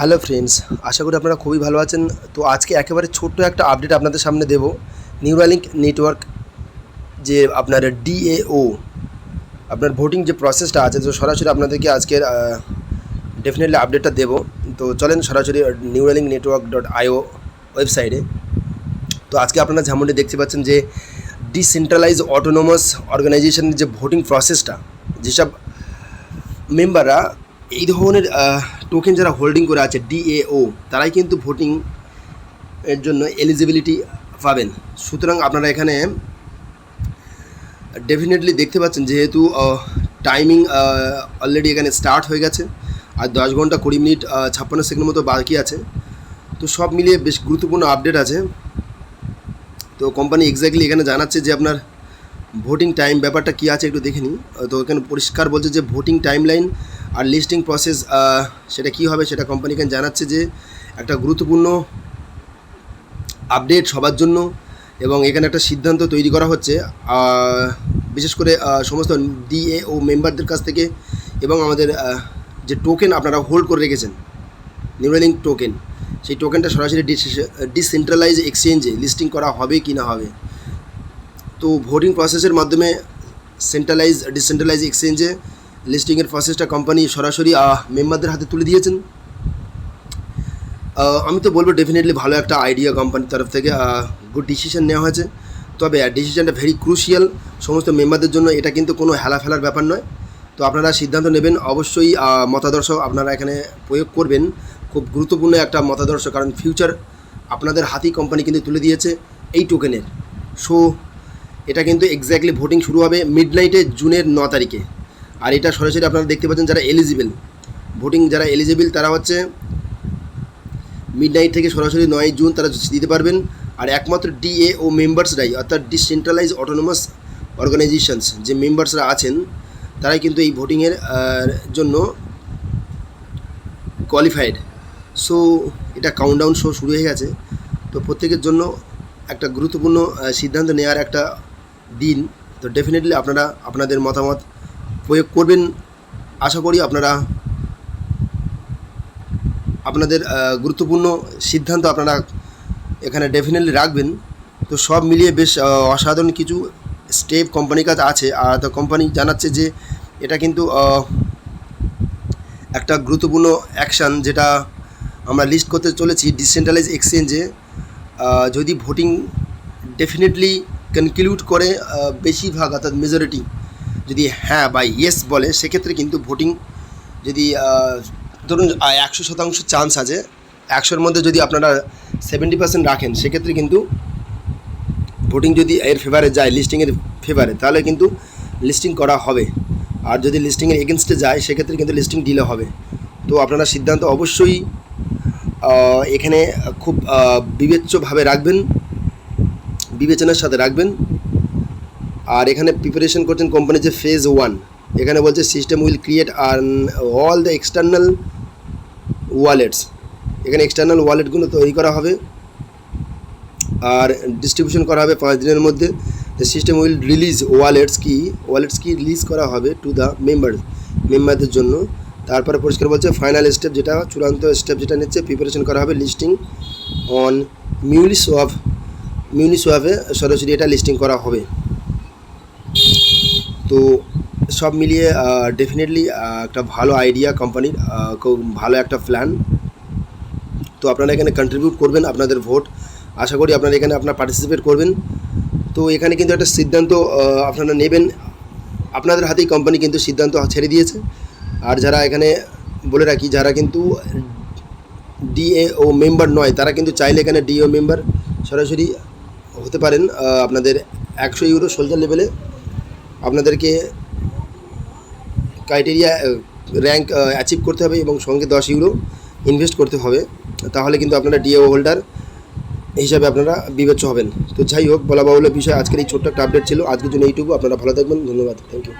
Hello friends আশা করি আপনারা খুবই ভালো আছেন। তো আজকে একেবারে ছোট্ট একটা আপডেট আপনাদের সামনে দেব। নিউরালিঙ্ক নেটওয়ার্ক যে আপনার ডিএও আপনার ভোটিং যে প্রসেসটা আছে, তো সরাসরি আপনাদেরকে আজকের ডেফিনেটলি আপডেটটা দেবো। তো চলেন সরাসরি নিউরালিঙ্ক নেটওয়ার্ক ডট আইও ওয়েবসাইটে তো আজকে আপনারা যেমনটি দেখতে পাচ্ছেন যে ডিসেন্ট্রালাইজ অটোনোমাস অর্গানাইজেশনের যে ভোটিং প্রসেসটা যেসব মেম্বাররা এই ধরনের টোকেন যারা হোল্ডিং করে আছে ডিএও তারাই কিন্তু ভোটিং এর জন্য এলিজিবিলিটি পাবেন। সুতরাং আপনারা এখানে ডেফিনেটলি দেখতে পাচ্ছেন যেহেতু টাইমিং অলরেডি এখানে স্টার্ট হয়ে গেছে, আর দশ ঘণ্টা কুড়ি মিনিট ছাপ্পান্ন সেকেন্ড মতো বাকি আছে। তো সব মিলিয়ে বেশ গুরুত্বপূর্ণ আপডেট আছে। তো কোম্পানি এক্স্যাক্টলি এখানে জানাচ্ছে যে আপনার ভোটিং টাইম ব্যাপারটা কী আছে একটু দেখে নিই। তো এখানে পরিষ্কার বলছে যে ভোটিং টাইম লাইন আর লিস্টিং প্রসেস সেটা কী হবে সেটা কোম্পানি এখানে জানাচ্ছে যে একটা গুরুত্বপূর্ণ আপডেট সবার জন্য এবং এখানে একটা সিদ্ধান্ত তৈরি করা হচ্ছে বিশেষ করে সমস্ত ডিএ ও মেম্বারদের কাছ থেকে এবং আমাদের যে টোকেন আপনারা হোল্ড করে রেখেছেন নিউরালিং টোকেন সেই টোকেনটা সরাসরি ডিসেন্ট্রালাইজ এক্সচেঞ্জে লিস্টিং করা হবে কি না হবে। তো ভোটিং প্রসেসের মাধ্যমে সেন্ট্রালাইজ ডিসেন্ট্রালাইজ এক্সচেঞ্জে লিস্টিংয়ের প্রসেসটা কোম্পানি সরাসরি মেম্বারদের হাতে তুলে দিয়েছেন। আমি তো বলব ডেফিনেটলি ভালো একটা আইডিয়া কোম্পানির তরফ থেকে গুড ডিসিশন নেওয়া হয়েছে। তবে ডিসিশনটা ভেরি ক্রুশিয়াল সমস্ত মেম্বারদের জন্য এটা কিন্তু কোনো হেলা ফেলার ব্যাপার নয়। তো আপনারা সিদ্ধান্ত নেবেন। অবশ্যই মতাদর্শ আপনারা এখানে প্রয়োগ করবেন। খুব গুরুত্বপূর্ণ একটা মতাদর্শ, কারণ ফিউচার আপনাদের হাতেই কোম্পানি কিন্তু তুলে দিয়েছে এই টোকেনের সো এটা কিন্তু এক্স্যাক্টলি ভোটিং শুরু হবে মিড নাইটে জুনের ন তারিখে। আর এটা সরাসরি আপনারা দেখতে পাচ্ছেন যারা এলিজিবল ভোটিং যারা এলিজিবল তারা হচ্ছে মিড নাইট থেকে সরাসরি নয় জুন তারা দিতে পারবেন। আর একমাত্র ডিএ ও মেম্বার্সরাই অর্থাৎ ডিসেন্ট্রালাইজ অটোনোমাস অর্গানাইজেশনস যে মেম্বার্সরা আছেন, তারাই কিন্তু এই ভোটিংয়ের জন্য কোয়ালিফাইড সো এটা কাউন্টডাউন শো শুরু হয়ে গেছে। তো প্রত্যেকের জন্য একটা গুরুত্বপূর্ণ সিদ্ধান্ত নেওয়ার একটা দিন। তো ডেফিনেটলি আপনারা, আপনাদের মতামত প্রয়োগ করবেন। আশা করি আপনারা আপনাদের গুরুত্বপূর্ণ সিদ্ধান্ত আপনারা এখানে ডেফিনেটলি রাখবেন। তো সব মিলিয়ে বেশ অসাধারণ কিছু স্টেপ কোম্পানির কাছে আছে। আর তো কোম্পানি জানাচ্ছে যে এটা কিন্তু একটা গুরুত্বপূর্ণ অ্যাকশান যেটা আমরা লিস্ট করতে চলেছি ডিসেন্ট্রালাইজ এক্সচেঞ্জে যদি ভোটিং ডেফিনেটলি কনক্লুড করে বেশিরভাগ অর্থাৎ মেজরিটি যদি হ্যাঁ বা ইয়েস বলে, সেক্ষেত্রে কিন্তু ভোটিং যদি ধরুন একশো শতাংশ চান্স আছে, একশোর মধ্যে যদি আপনারা সেভেন্টি পার্সেন্ট রাখেন, সেক্ষেত্রে কিন্তু ভোটিং যদি এর ফেভারে যায় লিস্টিংয়ের ফেভারে তাহলে কিন্তু লিস্টিং করা হবে। আর যদি লিস্টিংয়ের এগেনস্টে যায়, সেক্ষেত্রে কিন্তু লিস্টিং ডিলে হবে। তো আপনারা সিদ্ধান্ত অবশ্যই এখানে খুব বিবেচ্যভাবে রাখবেন, বিবেচনার সাথে রাখবেন। আর এখানে প্রিপারেশন করছেন কোম্পানির যে ফেজ ওয়ান এখানে বলছে system will create an all the external wallets এখানে এক্সটার্নাল ওয়ালেটগুলো তৈরি করা হবে। আর ডিস্ট্রিবিউশন করা হবে পাঁচ দিনের মধ্যে। সিস্টেম উইল রিলিজ ওয়ালেটস কি? ওয়ালেটস কি রিলিজ করা হবে টু দ্য মেম্বার মেম্বারদের জন্য। তারপরে পরিষ্কার বলছে ফাইনাল স্টেপ যেটা, চূড়ান্ত স্টেপ যেটা নিচ্ছে প্রিপারেশন করা হবে লিস্টিং অন মিউলি সোয়াফ মিউনি সোয়াফে সরাসরি এটা লিস্টিং করা হবে। তো সব মিলিয়ে ডেফিনেটলি একটা ভালো আইডিয়া কোম্পানির ভালো একটা প্ল্যান তো আপনারা এখানে কন্ট্রিবিউট করবেন আপনাদের ভোট আশা করি আপনারা এখানে আপনার পার্টিসিপেট করবেন। তো এখানে কিন্তু একটা সিদ্ধান্ত আপনারা নেবেন। আপনাদের হাতেই কোম্পানি কিন্তু সিদ্ধান্ত ছেড়ে দিয়েছে। আর যারা এখানে, বলে রাখি, যারা কিন্তু ডিএ ও মেম্বার নয়, তারা কিন্তু চাইলে এখানে ডিএ মেম্বার সরাসরি হতে পারেন আপনাদের একশো ইউরো সোলজার লেভেলে আপনাদেরকে ক্রাইটেরিয়া র্যাঙ্ক অ্যাচিভ করতে হবে এবং সঙ্গে দশ ইউরো ইনভেস্ট করতে হবে। তাহলে কিন্তু আপনারা ডিএ হোল্ডার হিসাবে আপনারা বিবেচ্য হবেন। তো যাই হোক, বলা বাহুল্য বিষয়, আজকের এই ছোট্ট একটা আপডেট ছিল। আজকের জন্য এইটুকু। আপনারা ভালো থাকবেন। ধন্যবাদ। Thank you